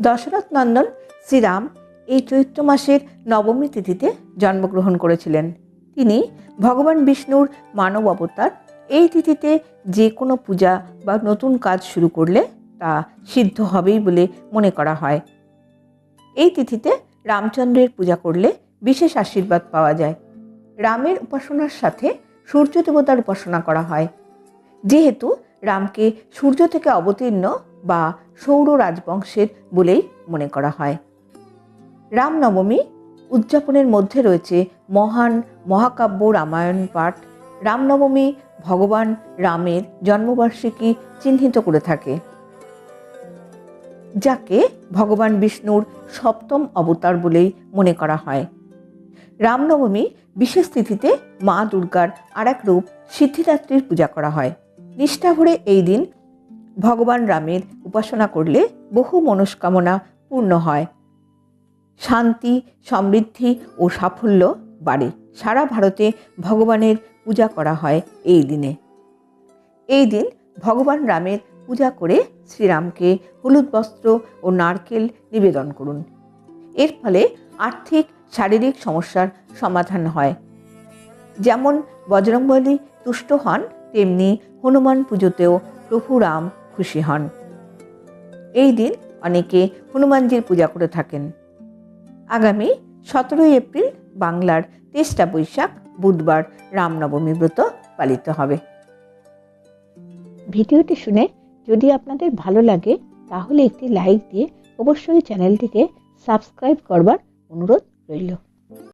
দশরথ নন্দন শ্রীরাম এই চৈত্র মাসের নবমী তিথিতে জন্মগ্রহণ করেছিলেন। তিনি ভগবান বিষ্ণুর মানব অবতার। এই তিথিতে যে কোনো পূজা বা নতুন কাজ শুরু করলে তা সিদ্ধ হবেই বলে মনে করা হয়। এই তিথিতে রামচন্দ্রের পূজা করলে বিশেষ আশীর্বাদ পাওয়া যায়। রামের উপাসনার সাথে সূর্য দেবতার উপাসনা করা হয়। যেহেতু রামকে সূর্য থেকে অবতীর্ণ বা সৌর রাজবংশের বলেই মনে করা হয়। রামনবমী উদযাপনের মধ্যে রয়েছে মহান মহাকাব্য রামায়ণ পাঠ। রামনবমী ভগবান রামের জন্মবার্ষিকী চিহ্নিত করে থাকে, যাকে ভগবান বিষ্ণুর সপ্তম অবতার বলেই মনে করা হয়। রামনবমী বিশেষ তিথিতে মা দুর্গার আর এক রূপ সিদ্ধিদাত্রীর পূজা করা হয়। নিষ্ঠা ভরে এই দিন ভগবান রামের উপাসনা করলে বহু মনস্কামনা পূর্ণ হয়। শান্তি, সমৃদ্ধি ও সাফল্য বাড়ে। সারা ভারতে ভগবানের পূজা করা হয় এই দিনে। এই দিন ভগবান রামের পূজা করে শ্রীরামকে হলুদ বস্ত্র ও নারকেল নিবেদন করুন। এর ফলে আর্থিক, শারীরিক সমস্যার সমাধান হয়। যেমন বজরংবলী তুষ্ট হন, তেমনি হনুমান পুজোতেও প্রভু রাম খুশি হন। এই দিন অনেকে হনুমানজির পূজা করে থাকেন। আগামী সতেরোই এপ্রিল বাংলার তেসরা বৈশাখ বুধবার রামনবমী ব্রত পালিত হবে। ভিডিওটি শুনে যদি আপনাদের ভালো লাগে, তাহলে একটি লাইক দিয়ে অবশ্যই চ্যানেলটিকে সাবস্ক্রাইব করবার অনুরোধ রইল।